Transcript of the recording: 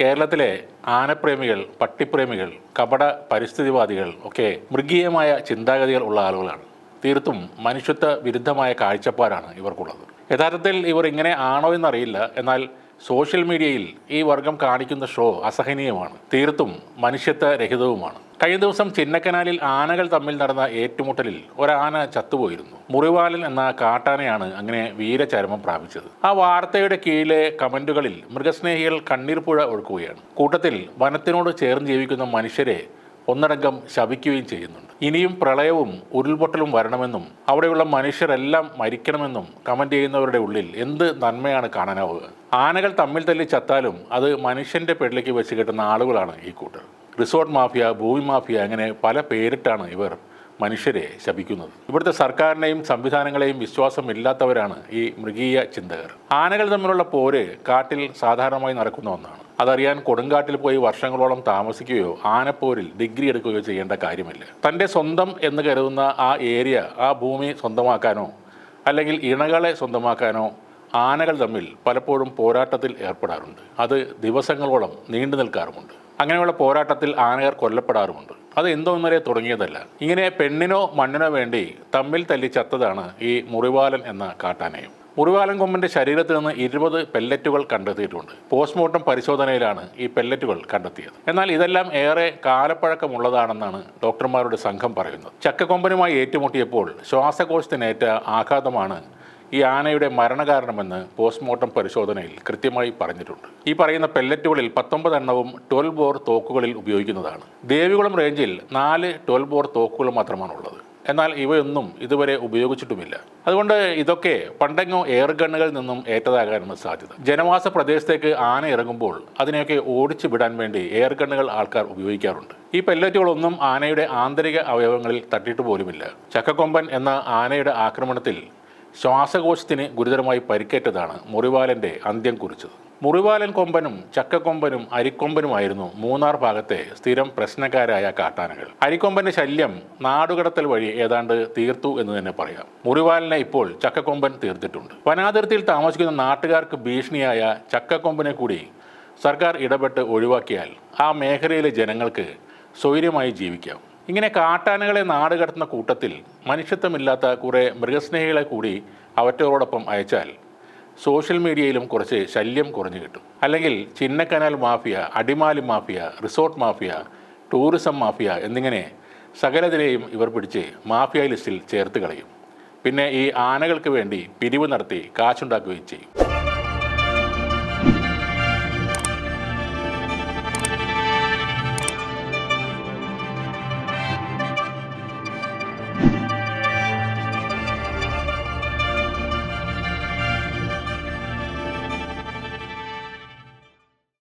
കേരളത്തിലെ ആനപ്രേമികൾ പട്ടിപ്രേമികൾ കപട പരിസ്ഥിതിവാദികൾ ഒക്കെ മൃഗീയമായ ചിന്താഗതികൾ ഉള്ള ആളുകളാണ്. തീർത്തും മനുഷ്യത്വ വിരുദ്ധമായ കാഴ്ചപ്പാടാണ് ഇവർക്കുള്ളത്. യഥാർത്ഥത്തിൽ ഇവർ ഇങ്ങനെ ആണോ എന്നറിയില്ല. എന്നാൽ സോഷ്യൽ മീഡിയയിൽ ഈ വർഗം കാണിക്കുന്ന ഷോ അസഹനീയമാണ്. തീർത്തും മനുഷ്യത്വ രഹിതവുമാണ് കഴിഞ്ഞ ദിവസം ചിന്നക്കനാലിൽ ആനകൾ തമ്മിൽ നടന്ന ഏറ്റുമുട്ടലിൽ ഒരാന ചത്തുപോയിരുന്നു. മുറിവാലൻ എന്ന കാട്ടാനയാണ് അങ്ങനെ വീരചരമം പ്രാപിച്ചത്. ആ വാർത്തയുടെ കീഴിലെ കമന്റുകളിൽ മൃഗസ്നേഹികൾ കണ്ണീർ പുഴ ഒഴുക്കുകയാണ്. കൂട്ടത്തിൽ വനത്തിനോട് ചേർന്ന് ജീവിക്കുന്ന മനുഷ്യരെ ഒന്നടങ്കം ശപിക്കുകയും ചെയ്യുന്നുണ്ട്. ഇനിയും പ്രളയവും ഉരുൾപൊട്ടലും വരണമെന്നും അവിടെയുള്ള മനുഷ്യരെല്ലാം മരിക്കണമെന്നും കമന്റ് ചെയ്യുന്നവരുടെ ഉള്ളിൽ എന്ത് നന്മയാണ് കാണാനാവുക? ആനകൾ തമ്മിൽ തല്ലി ചത്താലും അത് മനുഷ്യന്റെ പെടലേക്ക് വെച്ച് കിട്ടുന്ന ആളുകളാണ് ഈ കൂട്ടർ. റിസോർട്ട് മാഫിയ ഭൂമി മാഫിയ അങ്ങനെ പല പേരിട്ടാണ് ഇവർ മനുഷ്യരെ ശപിക്കുന്നത്. ഇവിടുത്തെ സർക്കാരിനെയും സംവിധാനങ്ങളെയും വിശ്വാസമില്ലാത്തവരാണ് ഈ മൃഗീയ ചിന്തകർ. ആനകൾ തമ്മിലുള്ള പോര് കാട്ടിൽ സാധാരണമായി നടക്കുന്ന ഒന്നാണ്. അതറിയാൻ കൊടുങ്കാട്ടിൽ പോയി വർഷങ്ങളോളം താമസിക്കുകയോ ആനപ്പോരിൽ ഡിഗ്രി എടുക്കുകയോ ചെയ്യേണ്ട കാര്യമില്ല. തന്റെ സ്വന്തം എന്ന് കരുതുന്ന ആ ഏരിയ ആ ഭൂമി സ്വന്തമാക്കാനോ അല്ലെങ്കിൽ ഇണകളെ സ്വന്തമാക്കാനോ ആനകൾ തമ്മിൽ പലപ്പോഴും പോരാട്ടത്തിൽ ഏർപ്പെടാറുണ്ട്. അത് ദിവസങ്ങളോളം നീണ്ടു നിൽക്കാറുമുണ്ട്. അങ്ങനെയുള്ള പോരാട്ടത്തിൽ ആനകൾ കൊല്ലപ്പെടാറുമുണ്ട്. അത് എന്തോ ഇന്നലെ തുടങ്ങിയതല്ല. ഇങ്ങനെ പെണ്ണിനോ മണ്ണിനോ വേണ്ടി തമ്മിൽ തല്ലി ചത്തതാണ് ഈ മുറിവാലൻ എന്ന കാട്ടാനയും. മുറിവാലൻ കൊമ്പന്റെ ശരീരത്തിൽ നിന്ന് ഇരുപത് പെല്ലറ്റുകൾ കണ്ടെത്തിയിട്ടുണ്ട്. പോസ്റ്റ്മോർട്ടം പരിശോധനയിലാണ് ഈ പെല്ലറ്റുകൾ കണ്ടെത്തിയത്. എന്നാൽ ഇതെല്ലാം ഏറെ കാലപ്പഴക്കമുള്ളതാണെന്നാണ് ഡോക്ടർമാരുടെ സംഘം പറയുന്നത്. ചക്കക്കൊമ്പനുമായി ഏറ്റുമുട്ടിയപ്പോൾ ശ്വാസകോശത്തിനേറ്റ ആഘാതമാണ് ഈ ആനയുടെ മരണകാരണമെന്ന് പോസ്റ്റ്മോർട്ടം പരിശോധനയിൽ കൃത്യമായി പറഞ്ഞിട്ടുണ്ട്. ഈ പറയുന്ന പെല്ലറ്റുകളിൽ പത്തൊമ്പത് എണ്ണവും ട്വൽവ് ബോർ തോക്കുകളിൽ ഉപയോഗിക്കുന്നതാണ്. ദേവികുളം റേഞ്ചിൽ നാല് ട്വൽവ് ബോർ തോക്കുകൾ മാത്രമാണ് ഉള്ളത് എന്നാൽ ഇവയൊന്നും ഇതുവരെ ഉപയോഗിച്ചിട്ടുമില്ല. അതുകൊണ്ട് ഇതൊക്കെ പണ്ടെങ്ങോ എയർ ഗണ്ണുകളിൽ നിന്നും ഏറ്റതാകാനാണ് സാധ്യത. ജനവാസ പ്രദേശത്തേക്ക് ആന ഇറങ്ങുമ്പോൾ അതിനെയൊക്കെ ഓടിച്ചു വിടാൻ വേണ്ടി എയർ ഗണ്ണുകൾ ആൾക്കാർ ഉപയോഗിക്കാറുണ്ട്. ഈ പെല്ലറ്റുകളൊന്നും ആനയുടെ ആന്തരിക അവയവങ്ങളിൽ തട്ടിയിട്ട് പോലുമില്ല ചക്കക്കൊമ്പൻ എന്ന ആനയുടെ ആക്രമണത്തിൽ ശ്വാസകോശത്തിന് ഗുരുതരമായി പരിക്കേറ്റതാണ് മുറിവാലന്റെ അന്ത്യം കുറിച്ചത്. മുറിവാലൻ കൊമ്പനും ചക്കക്കൊമ്പനും അരിക്കൊമ്പനുമായിരുന്നു മൂന്നാർ ഭാഗത്തെ സ്ഥിരം പ്രശ്നക്കാരായ കാട്ടാനകൾ. അരിക്കൊമ്പന്റെ ശല്യം നാടുകടത്തൽ വഴി ഏതാണ്ട് തീർത്തു എന്ന് തന്നെ പറയാം. മുറിവാലിനെ ഇപ്പോൾ ചക്കക്കൊമ്പൻ തീർത്തിട്ടുണ്ട്. വനാതിർത്തിയിൽ താമസിക്കുന്ന നാട്ടുകാർക്ക് ഭീഷണിയായ ചക്കക്കൊമ്പനെ കൂടി സർക്കാർ ഇടപെട്ട് ഒഴിവാക്കിയാൽ ആ മേഖലയിലെ ജനങ്ങൾക്ക് സ്വൈര്യമായി ജീവിക്കാം. ഇങ്ങനെ കാട്ടാനകളെ നാട് കടത്തുന്ന കൂട്ടത്തിൽ മനുഷ്യത്വമില്ലാത്ത കുറേ മൃഗസ്നേഹികളെ കൂടി അവറ്റോടൊപ്പം അയച്ചാൽ സോഷ്യൽ മീഡിയയിലും കുറച്ച് ശല്യം കുറഞ്ഞു കിട്ടും. അല്ലെങ്കിൽ Chinnakanal mafia Adimali mafia resort mafia tourism mafia എന്നിങ്ങനെ സകലതിനെയും ഇവർ പിടിച്ച് മാഫിയ ലിസ്റ്റിൽ ചേർത്ത് കളയും. പിന്നെ ഈ ആനകൾക്ക് വേണ്ടി പിരിവ് നടത്തി കാശുണ്ടാക്കുകയും ചെയ്യും.